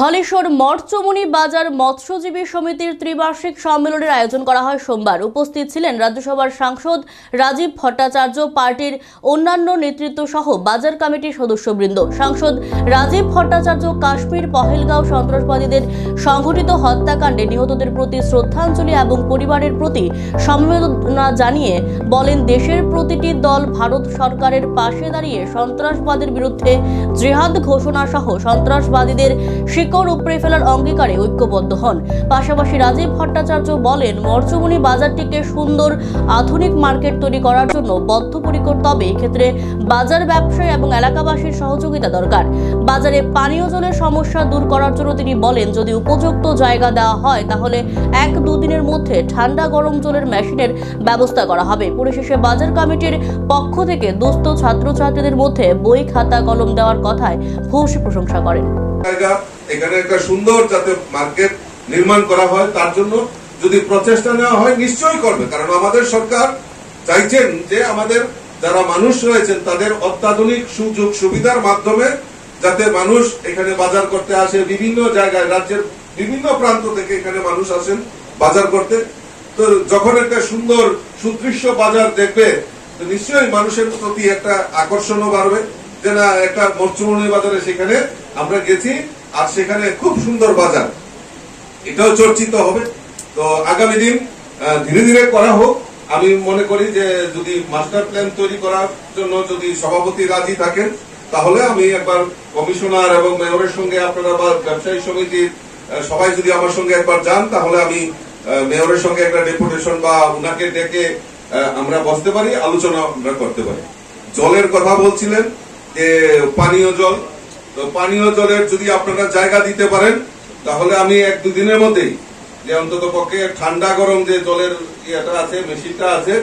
ধলেশ্বর মঠচমুনি বাজার মৎস্যজীবী সমিতির ত্রিবার্ষিক সম্মেলনের আয়োজন করা হয় সোমবার। উপস্থিত ছিলেন রাজ্যসভার সাংসদ রাজীব ভট্টাচার্য, পার্টির অন্যান্য নেতৃত্ব সহ বাজার কমিটির সদস্যবৃন্দ। সাংসদ রাজীব ভট্টাচার্য, কাশ্মীর পহেলগাঁও সন্ত্রাসবাদীদের সংঘটিত হত্যাকাণ্ডে নিহতদের প্রতি শ্রদ্ধাঞ্জলি এবং পরিবারের প্রতি সমবেদনা জানিয়ে বলেন, দেশের প্রতিটি দল ভারত সরকারের পাশে দাঁড়িয়ে সন্ত্রাসবাদের বিরুদ্ধে জেহাদ ঘোষণা সহ সন্ত্রাসবাদীদের শিকড় উপড়ে ফেলার অঙ্গীকারে ঐক্যবদ্ধ হন। পাশাপাশি রাজীব ভট্টাচার্য বলেন, মরচুমনি বাজারটিকে সুন্দর, আধুনিক মার্কেট তৈরি করার জন্য বদ্ধপরিকর, তবে এক্ষেত্রে বাজার ব্যবসায়ী এবং এলাকাবাসীর সহযোগিতা দরকার। বাজারে পানীয় জলের সমস্যা দূর করার জন্য তিনি বলেন, যদি উপযুক্ত জায়গা দেওয়া হয়, তাহলে এক দুদিনের মধ্যে ঠান্ডা গরম জলের মেশিনের ব্যবস্থা করা হবে। পরিশেষে বাজার কমিটির পক্ষ থেকে দুস্থ ছাত্রছাত্রীদের মধ্যে বই খাতা কলম দেওয়ার কথায় ভূয়সী প্রশংসা করেন। এখানে একটা সুন্দর যাতে মার্কেট নির্মাণ করা হয়, তার জন্য যদি প্রচেষ্টা নেওয়া হয়, নিশ্চয়ই করবে। কারণ আমাদের সরকার চাইছেন যে আমাদের যারা মানুষ রয়েছেন, তাদের অত্যাধুনিক সুযোগ সুবিধার মাধ্যমে যাতে মানুষ এখানে বাজার করতে আসে, বিভিন্ন জায়গায়, রাজ্যের বিভিন্ন প্রান্ত থেকে এখানে মানুষ আসেন বাজার করতে। তো যখন একটা সুন্দর, সুদৃশ্য বাজার দেখবে, তো নিশ্চয়ই মানুষের প্রতি একটা আকর্ষণও বাড়বে যে না, একটা মরচুমনি বাজারে সেখানে আমরা গেছি। আর সেখানে খুব সুন্দর বাজার। এটাও চর্চিত হবে। তো আগামী দিন ধীরে ধীরে করা হোক। আমি মনে করি যে যদি মাস্টার প্ল্যান তৈরি করার জন্য যদি সভাপতি রাজি থাকেন, তাহলে আমি একবার কমিশনার এবং মেয়রের সঙ্গে আপনারা বা ব্যবসায়ী সমিতির সবাই যদি আমার সঙ্গে একবার যান, তাহলে আমি মেয়রের সঙ্গে একটা ডেপুটেশন বা উনাকে ডেকে আমরা বসতে পারি, আলোচনা আমরা করতে পারি। জলের কথা বলছিলেন যে পানীয় জল তো পানীয় জলের যদি আপনারা জায়গা দিতে পারেন, তাহলে আমি এক দুদিনের মধ্যেই, যে অন্তত পক্ষে ঠান্ডা গরম যে জলের ইয়েটা আছে, মেশিনটা আছে